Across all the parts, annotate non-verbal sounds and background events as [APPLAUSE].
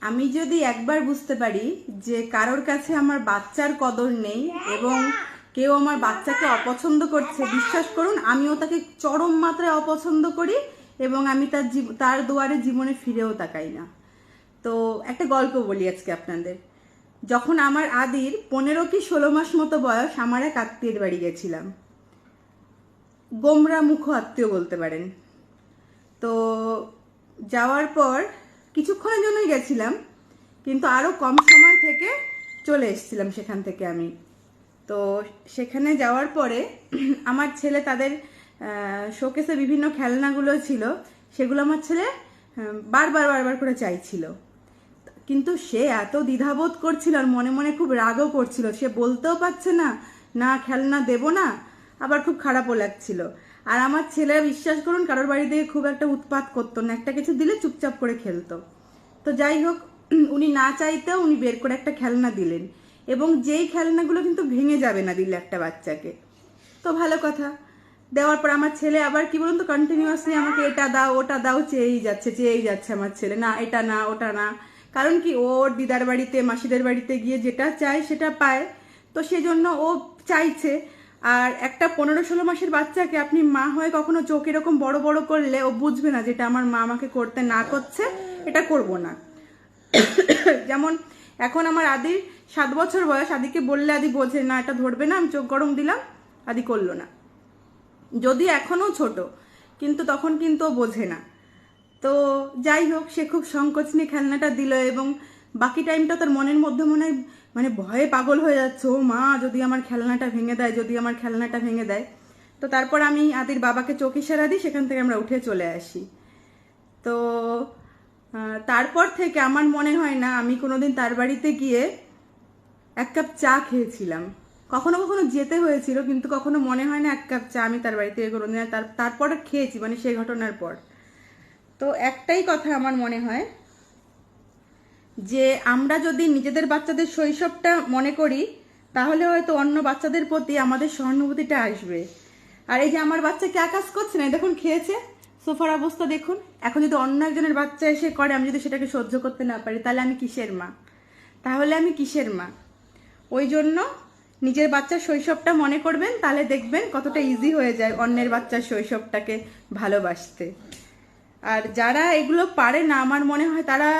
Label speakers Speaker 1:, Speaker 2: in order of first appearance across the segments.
Speaker 1: আমি যদি একবার বুঝতে পারি যে কারোর কাছে আমার বাচ্চার কদর নেই এবং কেউ আমার বাচ্চাকে অপছন্দ করছে, বিশ্বাস করুন, আমিও তাকে চরম মাত্রায় অপছন্দ করি এবং আমি তার তার দুয়ারে জীবনে ফিরেও তাকাই না। তো একটা গল্প বলি আজকে আপনাদের। যখন আমার আদির পনেরো কি ষোলো মাস মতো বয়স, আমার এক আত্মীয়ের বাড়ি গেছিলাম। গোমরা মুখ আত্মীয় বলতে পারেন। তো যাওয়ার পর কিছুক্ষণের জন্যই গেছিলাম, কিন্তু আরও কম সময় থেকে চলে এসেছিলাম সেখান থেকে আমি। তো সেখানে যাওয়ার পরে [CLEARS THROAT] আমার ছেলে তাদের শোকেসে বিভিন্ন খেলনাগুলো ছিল, সেগুলো আমার ছেলে বারবার বারবার করে চাইছিল। কিন্তু সে এত দ্বিধাবোধ করছিল আর মনে মনে খুব রাগও করছিল। সে বলতেও পারছে না না, খেলনা দেব না। আবার খুব খারাপও লাগছিল। আর আমার ছেলে বিশ্বাস করুন, কারোর বাড়ি থেকে খুব একটা উৎপাত করতো না। একটা কিছু দিলে চুপচাপ করে খেলতো। তো যাই হোক, [CLEARS THROAT] উনি না চাইতেও উনি বের করে একটা খেলনা দিলেন। এবং যেই খেলনাগুলো কিন্তু ভেঙে যাবে না দিলে একটা বাচ্চাকে। তো ভালো কথা। দেওয়ার পর আমার ছেলে আবার কি বলুন তো কন্টিনিউয়াসলি আমাকে এটা দাও, ওটা দাও, চেয়েই যাচ্ছে চেয়েই যাচ্ছে আমার ছেলে। না, এটা না, ওটা না। কারণ কি ওর দিদার বাড়িতে, মাসিদের বাড়িতে গিয়ে যেটা চায় সেটা পায়। তো সেজন্য ও চাইছে আর একটা পনেরো ষোলো মাসের বাচ্চাকে আপনি মা হয়ে কখনো চোখ এরকম বড় বড় করলে ও বুঝবে না যেটা আমার মা আমাকে করতে না করছে, এটা করব না। যেমন এখন আমার আদির সাত বছর বয়স, আদিকে বললে আদি বোঝে, না, এটা ধরবে না, আমি চোখ গরম দিলাম। আদি করল না। যদি এখনও ছোট, কিন্তু তখন কিন্তু বোঝে না। তো যাই হোক, সে খুব সংকোচ নিয়ে খেলনাটা দিল এবং বাকি টাইমটা তার মনের মধ্যে মনে হয় মানে ভয়ে পাগল হয়ে যাচ্ছে। ও মা, যদি আমার খেলনাটা ভেঙে দেয়, যদি আমার খেলনাটা ভেঙে দেয়। তো তারপর আমি আদির বাবাকে চোখ ইশারা দিই, সেখান থেকে আমরা উঠে চলে আসি। তো তারপর থেকে আমার মনে হয় না, আমি কোনোদিন তার বাড়িতে গিয়ে এক কাপ চা খেয়েছিলাম। কখনো কখনো যেতে হয়েছিল, কিন্তু কখনো মনে হয় না এক কাপ চা আমি তার বাড়িতে কোনোদিন তার, তারপরে খেয়েছি মানে সেই ঘটনার পর। তো একটাই কথা আমার মনে হয় যে আমরা যদি নিজেদের বাচ্চাদের শৈশবটা মনে করি, তাহলে হয়তো অন্য বাচ্চাদের প্রতি আমাদের সহানুভূতিটা আসবে। আর এই যে আমার বাচ্চা কি আকাশ করছে না? দেখুন, খেয়েছে। সোফার অবস্থা দেখুন। এখন যদি অন্য একজনের বাচ্চা এসে করে, আমি যদি সেটাকে সহ্য করতে না পারি, তাহলে আমি কিসের মা? তাহলে আমি কিসের মা? ওই জন্য নিজের বাচ্চার শৈশবটা মনে করবেন, তাহলে দেখবেন কতটা ইজি হয়ে যায় অন্যের বাচ্চার শৈশবটাকে ভালোবাসতে। আর যারা এগুলো পারে না, আমার মনে হয় তারা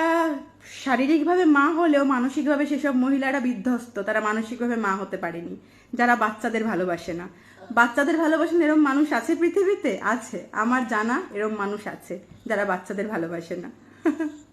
Speaker 1: শারীরিকভাবে মা হলেও মানসিকভাবে সেসব মহিলারা বিধ্বস্ত, তারা মানসিকভাবে মা হতে পারেনি, যারা বাচ্চাদের ভালোবাসে না। বাচ্চাদের ভালোবাসেন এরম মানুষ আছে পৃথিবীতে? আছে। আমার জানা এরম মানুষ আছে যারা বাচ্চাদের ভালোবাসে না। [LAUGHS]